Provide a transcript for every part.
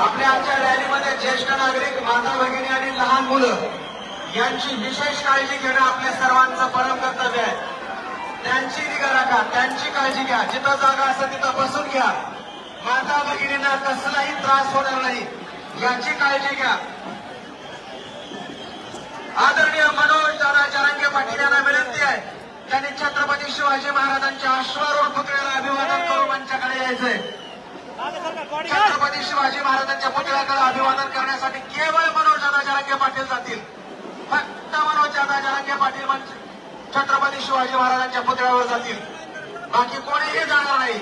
आपल्या आजच्या रॅलीमध्ये ज्येष्ठ नागरिक माता भगिनी आणि लहान मुलं यांची विशेष काळजी घेणं आपल्या सर्वांचं परम कर्तव्य आहे. त्यांची निगा राखा त्यांची काळजी घ्या. जिथं जागा असं तिथं बसून घ्या. माता भगिनींना कसलाही त्रास होणार नाही. यांची काळजी घ्या. आदरणीय मनोज दादा जरांगे पाटील यांना विनंती आहे त्यांनी छत्रपती शिवाजी महाराजांच्या अश्वारूढ पुतळ्याला अभिवादन करून मंचाकडे यायचंय. छत्रपती शिवाजी महाराजांच्या पुतळ्याकडे अभिवादन करण्यासाठी केवळ मनोज दादा जरांगे पाटील जातील. फक्त मनोज दादा जरांगे पाटील मंच- छत्रपती शिवाजी महाराजांच्या पुतळ्यावर जातील. बाकी कोणीही जाणार नाही.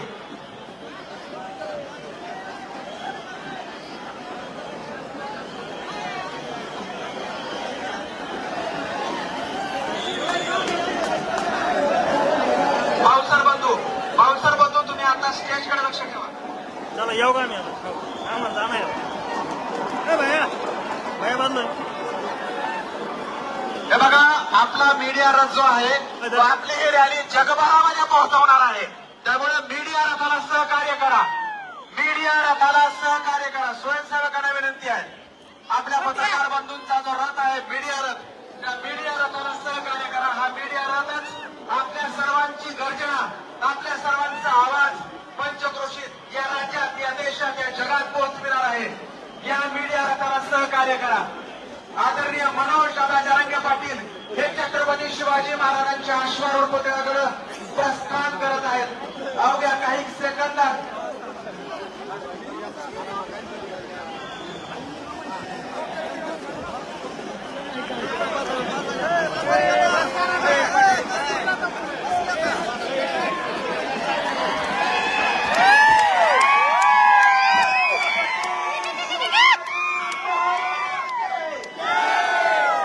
हे बघा आपला मीडिया रथ जो आहे तो आपली ही रॅली जगभरामध्ये पोहोचवणार आहे. त्यामुळे मीडिया रथाला सहकार्य करा. मीडिया रथाला सहकार्य करा. स्वयंसेवकांना विनंती आहे. आपल्या पत्रकार बंधूंचा जो रथ आहे मीडिया रथ त्या मीडिया रथाला सहकार्य करा हा मीडिया रथच आपल्या सर्वांची गर्जना आपल्या सर्वांचा आवाज पंचक्रोशीत या राज्यात या देशात या जगात पोहोचविणार आहे या मीडिया रथाला सहकार्य करा आदरणीय मनोज दादा जरांगे पाटील हे छत्रपती शिवाजी महाराजांच्या अश्वारूढ पुतळ्याकडे प्रस्थान करत आहेत. अवघ्या काही सेकंदात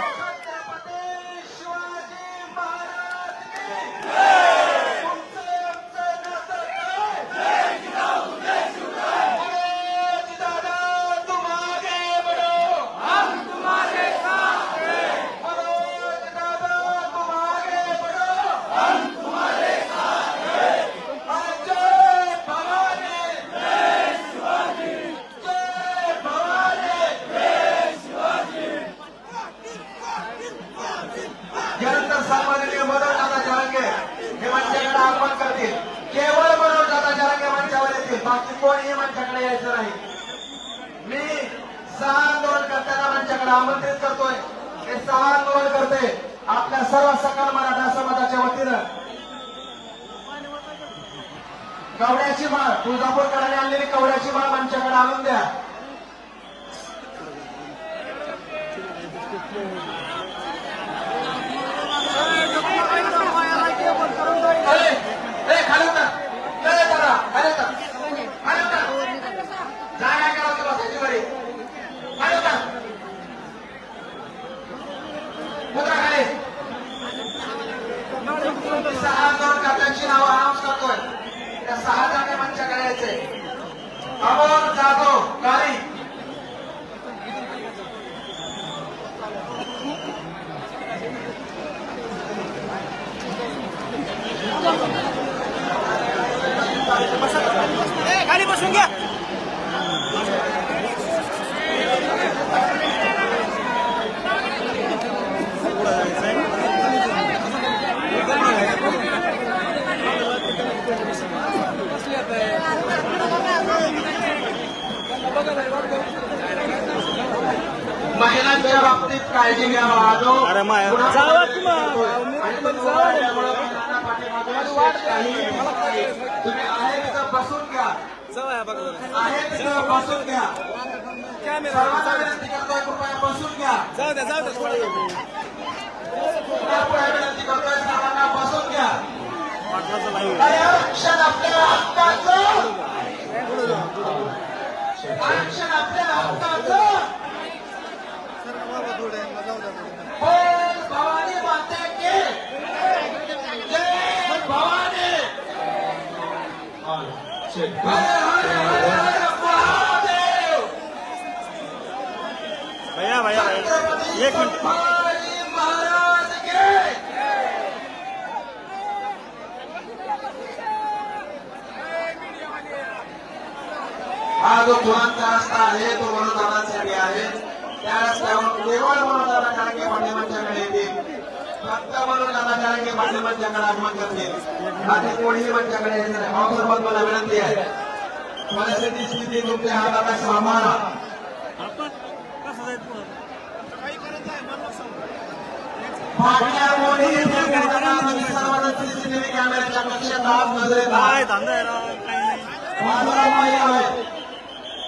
छत्रपती शिवाजी महाराज की तुमचं आमचं नातं काय? मनोज दादा, तुम आगे बढ़ो. मनोज दादा, तुम आगे बढ़ो. अरे जय भवानी. जय भवानी. यानंतर सन्माननीय मनोजदादा जरांगे हे मंचाकडे आगमन करतील केवळ मनोजदादा जरांगे मंचावर येतील बाकी कोणीही मंचाकडे यायचं नाही मी सहा आंदोलनकर्त्यांना आमंत्रित करतोय. हे सहा आंदोलन करते आपल्या सर्व सकल मराठा समाजाच्या वतीनं. कवड्याची माळ तुळजापूरकरांनी आणलेली कवड्याची माळ आमच्याकडे आणून द्या. सहा दोन खात्यांची नावं आराम करतोय त्या सहा जागे मंचाकडे म्हणजे यायचे अमोल जाधव काळी you खाली बसून घ्या महिलांच्या बाबतीत काळजी घ्यावा. आणि तुम्ही आहे तिथं बसून घ्या. आहे तिथं बसून घ्या. सर्वांना विनंती करतोय कृपया बसून घ्या. जाऊ द्या जाऊ द्या. थोडं पुन्हा पुढे विनंती करतोय सर्वांना बसून घ्या. पाटलाचं लाईव्ह अरे आरक्षण आपल्या हक्काचं. आरक्षण आपल्याला हक्काचं. भवानी माता के. जय भवानी. भैया भैया एक मिनट। हा जो पुरांचा रस्ता आहे तो मनोदारांसाठी आहे. त्या रस्त्यावर केवळ मनोदारा काळके पांडेमांच्याकडे येतील फक्त मनोदारा काळके पांडेमांच्याकडे आगमन करतील बाकी कोणीही मंचाकडे येत नाही. हा सर्वात मला विनंती आहे. परिस्थिती स्थिती तुमच्या हाताला सांभाळा कॅमेऱ्याच्या कक्षात आज नजरेत आहे.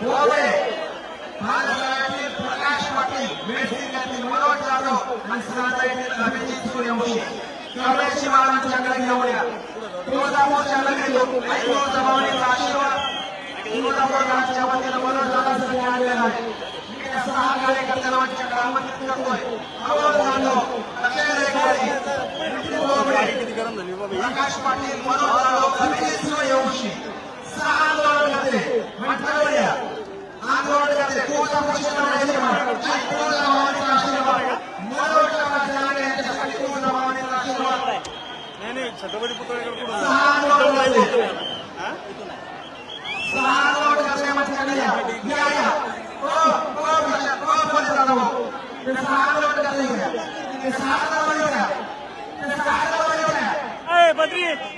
कोवळे महाराष्ट्रातील प्रकाश पाटील मेडसिंगातील मनोज जाधव आणि सनातनीतील अभिजित सूर्यवंशी. काँग्रेसची महाराजांच्या गडी जवळ्या तुळजापूरच्या नगरी आणि तुळजाभवानीचा आशीर्वाद. तुळजापूर गावच्या वतीनं मनोज दादासाठी आणलेला आहे. सहा कार्यकर्त्यांना वाटच्या करतोय. अमोल जाधव अक्षय रेखाडे प्रकाश पाटील मनोज जाधव अभिजित सूर्यवंशी. छत्रपती पुतळेकडे पुढे बद्री!